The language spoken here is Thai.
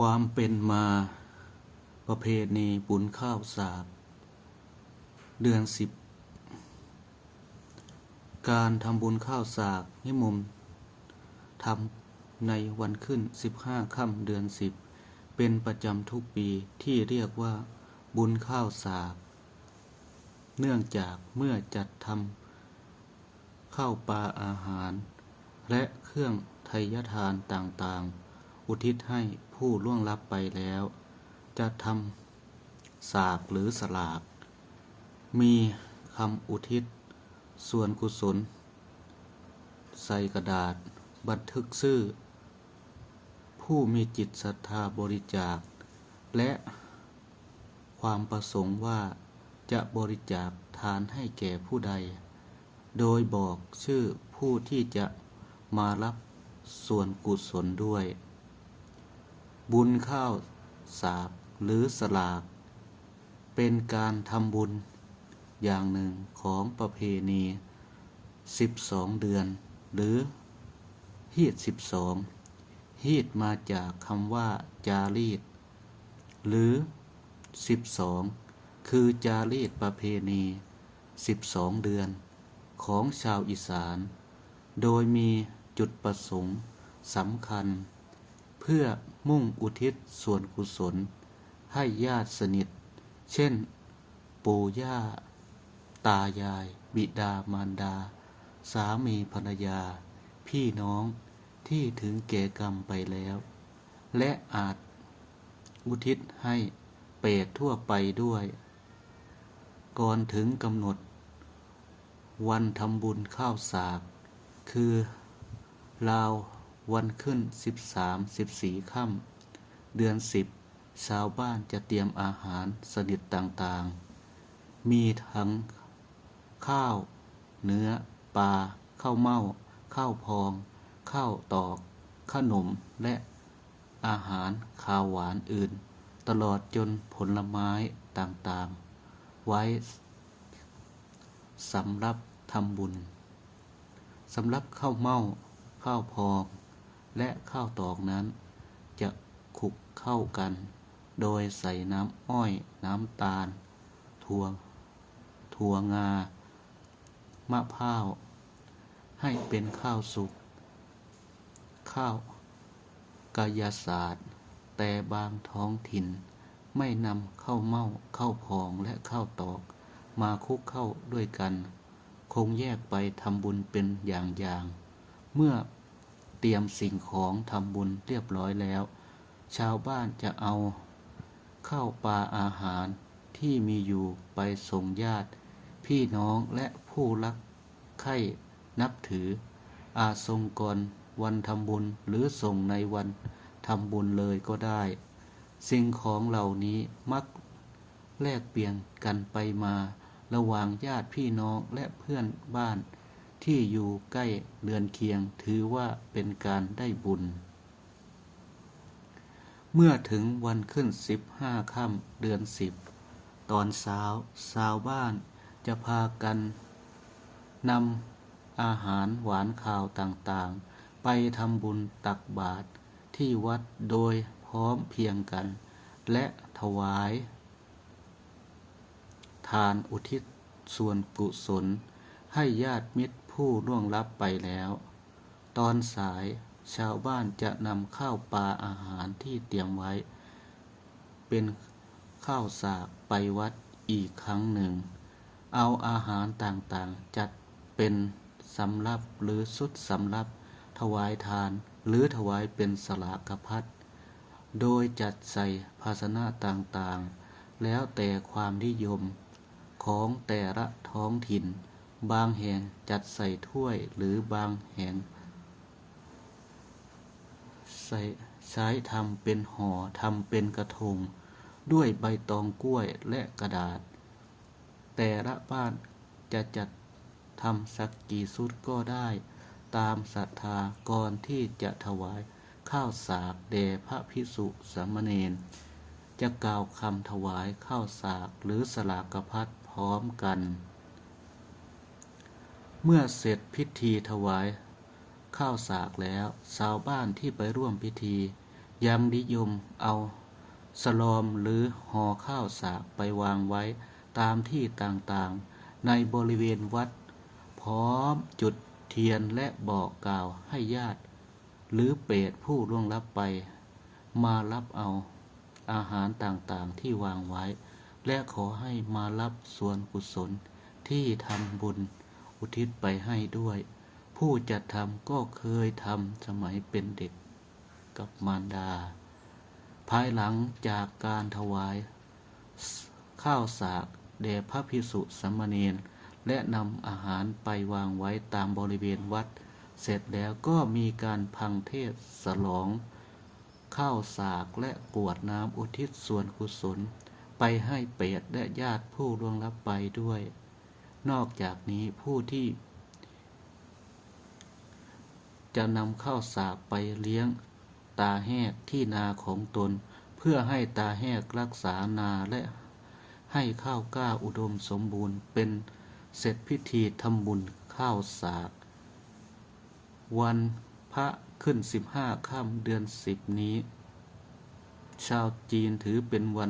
ความเป็นมาประเพณีบุญข้าวสากเดือนสิบการทำบุญข้าวสากนิมนต์ทำในวันขึ้นสิบห้าค่ำเดือนสิบเป็นประจำทุกปีที่เรียกว่าบุญข้าวสากเนื่องจากเมื่อจัดทำข้าวปลาอาหาร และเครื่องไทยทานต่างๆ อุทิศให้ผู้ล่วงลับไปแล้ว จะทำสากหรือสลาก มีคำอุทิศ ส่วนกุศล ใส่กระดาษ บันทึกชื่อ ผู้มีจิตศรัทธาบริจาค และความประสงค์ว่าจะบริจาคทานให้แก่ผู้ใด โดยบอกชื่อผู้ที่จะมารับส่วนกุศลด้วย บุญข้าวสากหรือสลาก เป็นการทำบุญอย่างหนึ่งของประเพณี 12 เดือน หรือฮีด12ฮีดมาจากคำว่าจารีต หรือ 12 คือจารีตประเพณี 12 เดือนของชาวอีสาน โดยมีจุดประสงค์สำคัญ เพื่อ มุ่งอุทิศส่วนกุศล ให้ญาติสนิท เช่น ปู่ย่า ตายาย บิดามารดา สามีภรรยา พี่น้องที่ถึงแก่กรรมไปแล้ว และอาจอุทิศให้เปรตทั่วไปด้วย ก่อนถึงกำหนด วันทำบุญข้าวสาก คือราว วันขึ้น 13 14ค่ำเดือน 10 ชาวบ้านจะเตรียมอาหารสนิทต่างๆ มีทั้งข้าว เนื้อ ปลา ข้าวเม่า ข้าวพอง ข้าวตอก ขนม และอาหารข้าวหวานอื่น ตลอดจนผลไม้ต่างๆ ไว้สำหรับทำบุญ สำหรับข้าวเม่า ข้าวพอง และข้าวตอกนั้น จะคลุกเข้ากัน โดยใส่น้ำอ้อยน้ำตาล ถั่ว ถั่วงา มะพร้าว ให้เป็นข้าวสุก ข้าวกายศาสตร์ แต่บางท้องถิ่น ไม่นำข้าวเม่าข้าวพองและข้าวตอก มาคุกเข้าด้วยกัน คงแยกไปทำบุญเป็นอย่างๆ เมื่อ ตรียมสิ่งของทำบุญเรียบร้อยแล้ว ชาวบ้านจะเอาข้าวปลาอาหารที่มีอยู่ไปส่งญาติ พี่น้องและผู้รักใคร่นับถือ อาจส่งก่อนวันทำบุญหรือส่งในวันทำบุญเลยก็ได้ สิ่งของเหล่านี้มักแลกเปลี่ยนกันไปมา ระหว่างญาติพี่น้องและเพื่อนบ้าน ที่อยู่ใกล้เรือนเคียงถือว่าเป็นการได้บุญ เมื่อถึงวันขึ้นสิบห้าค่ำเดือนสิบตอนเช้าชาวบ้านจะพากันนำอาหารหวานข้าวต่างๆ ไปทำบุญตักบาตรที่วัดโดยพร้อมเพียงกัน และถวาย ทานอุทิศส่วนกุศลให้ญาติมิตร ผู้ล่วงลับไปแล้ว ตอนสายชาวบ้านจะนำข้าวปลาอาหารที่เตรียมไว้ เป็นข้าวสากไปวัดอีกครั้งหนึ่ง เอาอาหารต่างๆ จัดเป็นสำรับหรือสุดสำรับถวายทานหรือถวายเป็นสลากพัดโดยจัดใส่ภาชนะต่างๆ แล้วแต่ความนิยมของแต่ละท้องถิ่น บางแห่งจัดใส่ถ้วยหรือบางแห่งใส่ใช้ทำเป็นห่อทำเป็นกระทง ด้วยใบตองกล้วยและกระดาษ แต่ละบ้านจะจัดทำสักกี่สุดก็ได้ ตามศรัทธาก่อนที่จะถวายข้าวสากแด่พระพิสุสามเณรจะกล่าวคำถวายข้าวสากหรือสลากพัดพร้อมกัน เมื่อเสร็จพิธีถวาย ข้าวสากแล้วชาวบ้านที่ไปร่วมพิธี ยังนิยมเอาสลอมหรือห่อข้าวสากไปวางไว้ตามที่ต่างๆ ในบริเวณวัด พร้อมจุดเทียนและบอกกล่าวให้ญาติ หรือเปรตผู้ล่วงลับไป มารับเอาอาหารต่างๆที่วางไว้ และขอให้มารับส่วนกุศลที่ทำบุญ อุทิศไปให้ด้วย ผู้จัดทำก็เคยทำสมัยเป็นเด็กกับมารดา ภายหลังจากการถวาย ข้าวสากแด่พระพิสุสมเณรและนำอาหารไปวางไว้ตามบริเวณวัด เสร็จแล้วก็มีการพังเทศสลอง ข้าวสากและกรวดน้ำอุทิศส่วนกุศล ไปให้เปรตและญาติผู้ล่วงลับไปด้วย นอกจากนี้ผู้ที่ จะนำข้าวสากไปเลี้ยงตาแหกที่นาของตน เพื่อให้ตาแหกรักษานาและให้ข้าวกล้าอุดมสมบูรณ์เป็นเสร็จพิธีทำบุญข้าวสาก วันพระขึ้นสิบห้าค่ำเดือนสิบนี้ ชาวจีนถือเป็นวัน